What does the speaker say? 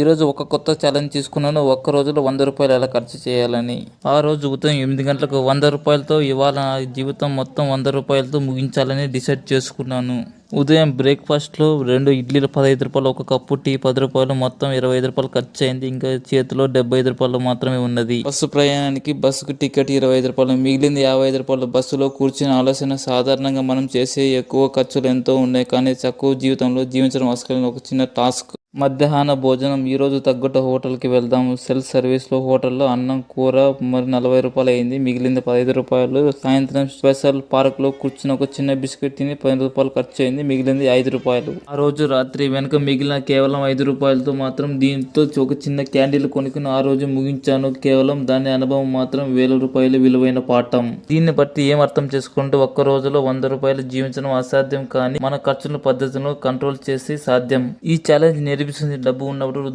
ఈరోజు ఒక కొత్త ఛాలెంజ్ తీసుకున్నాను. ఒక్క రోజులో వంద రూపాయలు ఎలా ఖర్చు చేయాలని? ఆ రోజు ఉదయం ఎనిమిది గంటలకు వంద రూపాయలతో ఇవాళ జీవితం మొత్తం వంద రూపాయలతో ముగించాలని డిసైడ్ చేసుకున్నాను. ఉదయం బ్రేక్ఫాస్ట్లో రెండు ఇడ్లీలు పదహైదు రూపాయలు ఒక కప్పు టీ పది రూపాయలు మొత్తం ఇరవై ఐదు రూపాయలు ఖర్చు అయింది. ఇంకా చేతిలో డెబ్బై ఐదు రూపాయలు మాత్రమే ఉన్నది. బస్సు ప్రయాణానికి బస్సుకు టికెట్ ఇరవై ఐదు రూపాయలు మిగిలింది యాభై ఐదు రూపాయలు బస్సులో కూర్చుని ఆలోచన సాధారణంగా మనం చేసే ఎక్కువ ఖర్చులు ఎంతో ఉన్నాయి. కానీ తక్కువ జీవితంలో జీవించడం అసలు ఒక చిన్న టాస్క్ మధ్యాహ్న భోజనం. ఈరోజు తగ్గట్టు హోటల్కి వెళ్దాము సెల్ఫ్ సర్వీస్లో హోటల్లో అన్నం కూర మరి నలభై రూపాయలు అయింది. మిగిలింది పదహైదు రూపాయలు. సాయంత్రం స్పెషల్ పార్క్లో కూర్చుని ఒక చిన్న బిస్కెట్ తిని పది రూపాయలు ఖర్చు అయింది. మిగిలింది ఐదు రూపాయలు. ఆ రోజు రాత్రి వెనుక మిగిలిన కేవలం ఐదు రూపాయలతో మాత్రం దీంతో ఒక చిన్న క్యాండిల్ కొనుక్కుని ఆ రోజు ముగించాను. కేవలం దాని అనుభవం మాత్రం వేల రూపాయలు విలువైన పాఠం. దీన్ని బట్టి ఏం అర్థం చేసుకుంటే ఒక్క రోజులో వంద రూపాయలు జీవించడం అసాధ్యం కానీ మన ఖర్చుల పద్ధతులను కంట్రోల్ చేసి సాధ్యం. ఈ ఛాలెంజ్ నేర్పిస్తుంది డబ్బు ఉన్నప్పుడు